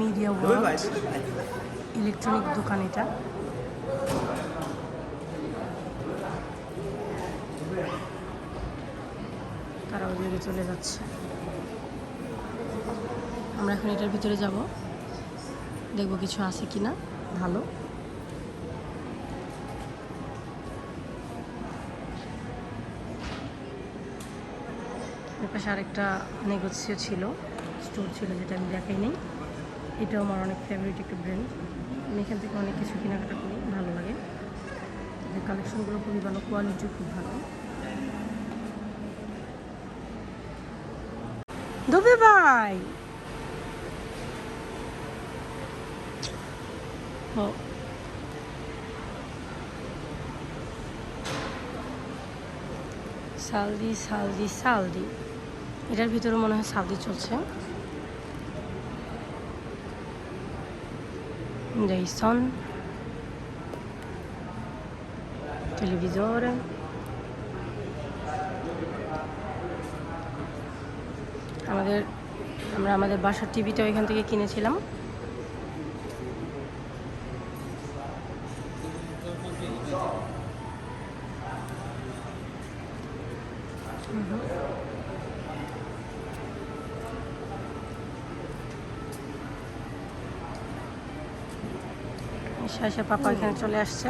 Media world electronic দোকান এটা তারা ওদিকে চলে যাচ্ছে। আমরা এখন এটার ভিতরে যাব। দেখব কিছু আছে কি না ভালো। এর পাশে আরেকটা নেগোসিও ছিল স্টোর ছিল যেটা আমি দেখাই নেই এটাও আমার অনেক ফেভারিট একটা ব্র্যান্ড আমি এখান থেকে অনেক কিছু কেনাকাটা করি, ভালো লাগে। এদের কালেকশনগুলো খুবই ভালো কোয়ালিটিও খুব ভালো। দুবে ভাই! সালদি সালদি সালদি। এটার ভিতরে মনে হয় সালদি চলছে। Dyson televisore. আমাদের আমরা আমাদের বাসার টিভিটা ওইখান থেকে কিনেছিলাম। শাসা পাপা এখানে চলে আসছে।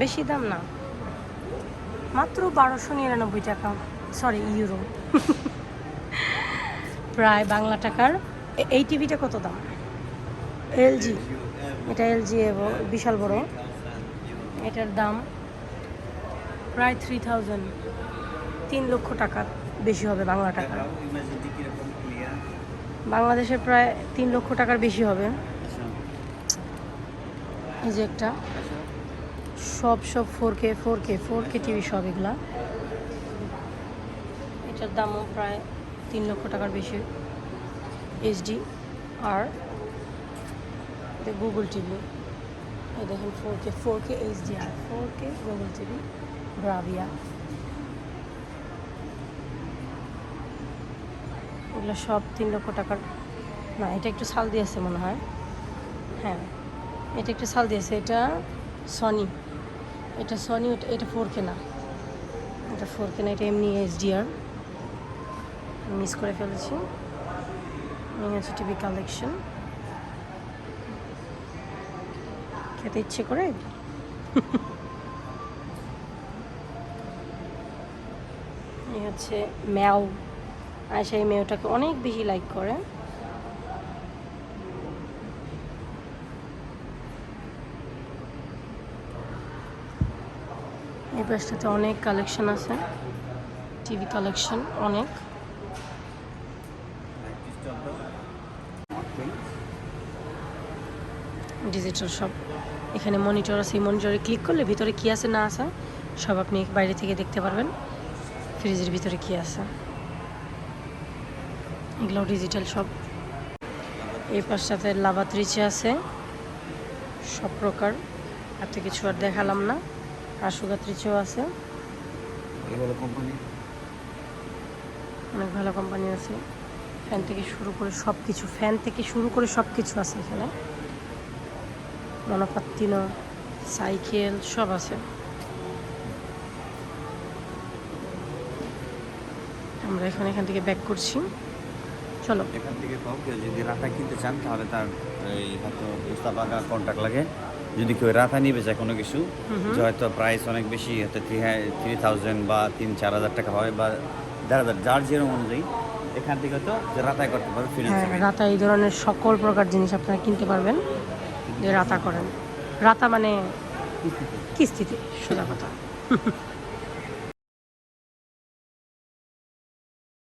বেশি দাম না। মাত্র বারোশো নিরানব্বই টাকা সরি ইউরো প্রায় বাংলা টাকার। এই টিভিটা কত দাম? এলজি। এটা এলজি এবং বিশাল বড়। এটার দাম প্রায় থ্রি থাউজেন্ড তিন লক্ষ টাকা বেশি হবে বাংলা টাকা। বাংলাদেশের প্রায় তিন লক্ষ টাকার বেশি হবে। এই যে একটা। সব সব four K four K four K TV সব এগুলা। এটার দামও প্রায় তিন লক্ষ টাকার বেশি। এইচডি আর গুগল টিভি এই দেখেন four K four K HD আর four K Google TV Bravia এগুলো সব তিন লক্ষ টাকার না, এটা একটু সাল দিয়েছে মনে হয়। হ্যাঁ এটা একটু সাল দিয়েছে এটা সনি এটা সনি এটা ফোর কেনা এটা ফোর কে না, এটা এমনি এইচডিআর মিস করে ফেলেছি। হচ্ছে টিভি কালেকশন খেতে ইচ্ছে করে? এই হচ্ছে ম্যাও আয়সা এই মেয়েটাকে অনেক বেশি লাইক করে এই পাশটাতে অনেক কালেকশন আছে। টিভি কালেকশন অনেক। ডিজিটাল সব এখানে মনিটর আছে, এই মনিটরে ক্লিক করলে ভিতরে কি আছে না আছে, সব আপনি বাইরে থেকে দেখতে পারবেন। ফ্রিজের ভিতরে কি আছে? এগুলো ডিজিটাল সব। এই পাশটাতে লাভাত্রিচে আছে। সব প্রকার। এত কিছু আর দেখালাম না। আশুগাত্রিচেও আছে। অনেক ভালো কোম্পানি আছে। ফ্যান থেকে শুরু করে সব কিছু ফ্যান থেকে শুরু করে সব কিছু আছে এখানে। মনোপাত্তিনো সাইকেল সব আছে। আমরা এখন এখান থেকে ব্যাক করছি। চলো। এখান থেকে পাও কেউ যদি রাতা কিনতে চান তাহলে তার এই হয়তো মুস্তাফাকা কন্ট্যাক্ট লাগে। যদি কেউ রাতা নিবে চায় কোনো কিছু যে হয়তো প্রাইস অনেক বেশি হয়তো থ্রি থ্রি থাউজেন্ড বা তিন চার হাজার টাকা হয় বা দেড় হাজার যার যেরকম অনুযায়ী এখান থেকে হয়তো রাতায় করতে পারবে হ্যাঁ রাতা এই ধরনের সকল প্রকার জিনিস আপনারা কিনতে পারবেন যে রাতা করেন। রাতা মানে কিস্তিতে সোজা কথা।